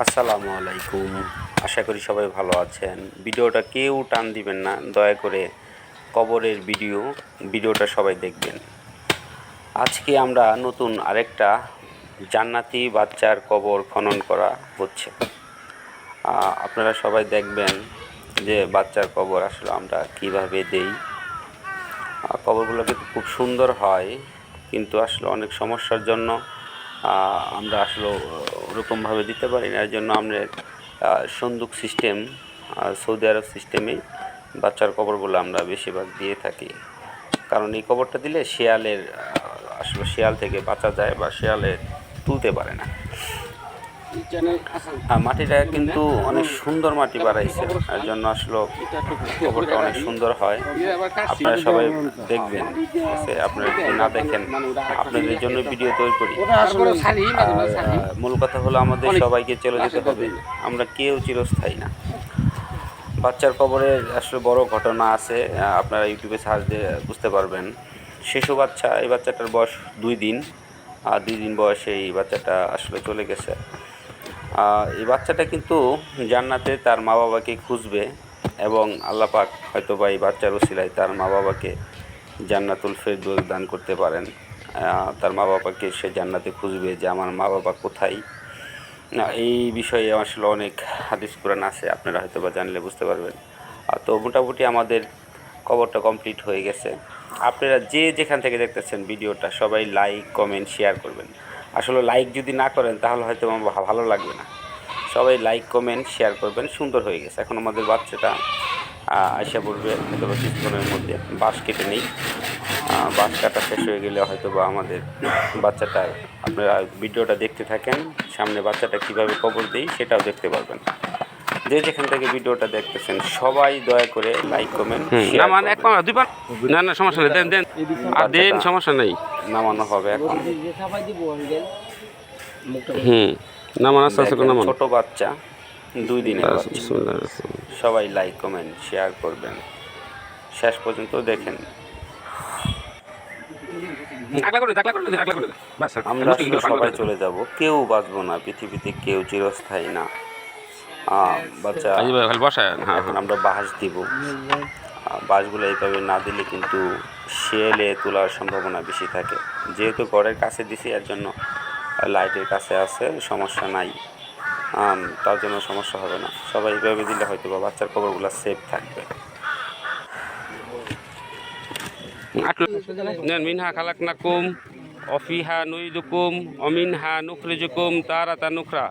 আসসালামু আলাইকুম। আশা করি সবাই ভালো আছেন। ভিডিওটা কেউ টান দিবেন না, দয়া করে কবরের ভিডিও, ভিডিওটা সবাই দেখবেন। আজকে আমরা নতুন আরেকটা জান্নাতি বাচ্চার কবর খনন করা হচ্ছে। আপনারা সবাই দেখবেন যে বাচ্চার কবর আসলে আমরা কীভাবে দেই। কবরগুলো কিন্তু খুব সুন্দর হয়, কিন্তু আসলে অনেক সমস্যার জন্য আমরা আসলে ওরকমভাবে দিতে পারি না। এর জন্য আমাদের সন্দুক সিস্টেম সৌদি আরব সিস্টেমে বাচ্চার কবরগুলো আমরা বেশিরভাগ দিয়ে থাকি। কারণ এই কবরটা দিলে শেয়ালের আসলে শেয়াল থেকে বাঁচা যায় বা শেয়ালে তুলতে পারে না। মাটিটা কিন্তু অনেক সুন্দর মাটি বাড়াইছে। এর জন্য আসলে খবরটা অনেক সুন্দর হয়। আপনারা সবাই দেখবেন আপনারা যদি না দেখেন, আপনাদের জন্য ভিডিও তৈরি করি। মূল কথা হলো আমাদের সবাইকে চলে যেতে হবে। আমরা কেউ চিরস্থায়ী না। বাচ্চার কবরের আসলে বড় ঘটনা আছে। আপনারা ইউটিউবে সার্চ দিয়ে বুঝতে পারবেন। শিশু বাচ্চা, এই বাচ্চাটার বয়স দুই দিন। আর দুই দিন বয়সে এই বাচ্চাটা আসলে চলে গেছে। এই বাচ্চাটা কিন্তু জান্নাতে তার মা বাবাকে খুঁজবে এবং আল্লাপাক হয়তো বা এই বাচ্চার ওসিলায় তার মা বাবাকে জান্নাতুল ফেরদৌস দান করতে পারেন। তার মা বাবাকে সে জান্নাতে খুঁজবে যে আমার মা বাবা কোথায়। না, এই বিষয়ে আসলে অনেক হাদিস কোরআন আছে, আপনারা হয়তো বা জানলে বুঝতে পারবেন। তো মোটামুটি আমাদের কবরটা কমপ্লিট হয়ে গেছে। আপনারা যে যেখান থেকে দেখতেছেন ভিডিওটা, সবাই লাইক, কমেন্ট, শেয়ার করবেন। আসলে লাইক যদি না করেন, তাহলে হয়তো আমার ভালো লাগবে না। সবাই লাইক কমেন্ট শেয়ার করবেন, সুন্দর হয়ে গেছে। এখন আমাদের বাচ্চাটা আশা পড়বে হয়তো বা কিছুক্ষণের মধ্যে বাস কেটে নেই। বাস কাটা শেষ হয়ে গেলে হয়তো বা আমাদের বাচ্চাটার, আপনারা ভিডিওটা দেখতে থাকেন, সামনে বাচ্চাটা কীভাবে কবর দিই সেটাও দেখতে পারবেন। যে যেখান থেকে ভিডিওটা দেখতেছেন সবাই দয়া করে লাইক কমেন্ট না মানে এক পা দুই পা না না সমস্যা নেই দেন দেন। আর দেন সমস্যা নেই। নামানো হবে এখন। হুম। নামান আস্তে নামান। ছোট বাচ্চা দুই বিসমিল্লাহির রহমানির সবাই লাইক কমেন্ট শেয়ার করবেন। শেষ পর্যন্ত দেখেন। আমরা সবাই। চলে যাব। কেউ বাঁচবো না পৃথিবীতে কেউ চিরস্থায়ী না। বাচ্চা বসায়? এখন আমরা বাঁশ দিব। বাঁশগুলো এইভাবে না দিলে কিন্তু শেলে তোলার সম্ভাবনা বেশি থাকে। যেহেতু ঘরের কাছে দিছি এর জন্য লাইটের কাছে আছে সমস্যা নাই। তার জন্য সমস্যা হবে না। সবাই এইভাবে দিলে হয়তো বা বাচ্চার কবরগুলো সেফ থাকবে। মিনহা খালাকনাকুম অফিহা নুইদুকুম অমিনহা নুখরিজুকুম তারাতা নুখরা।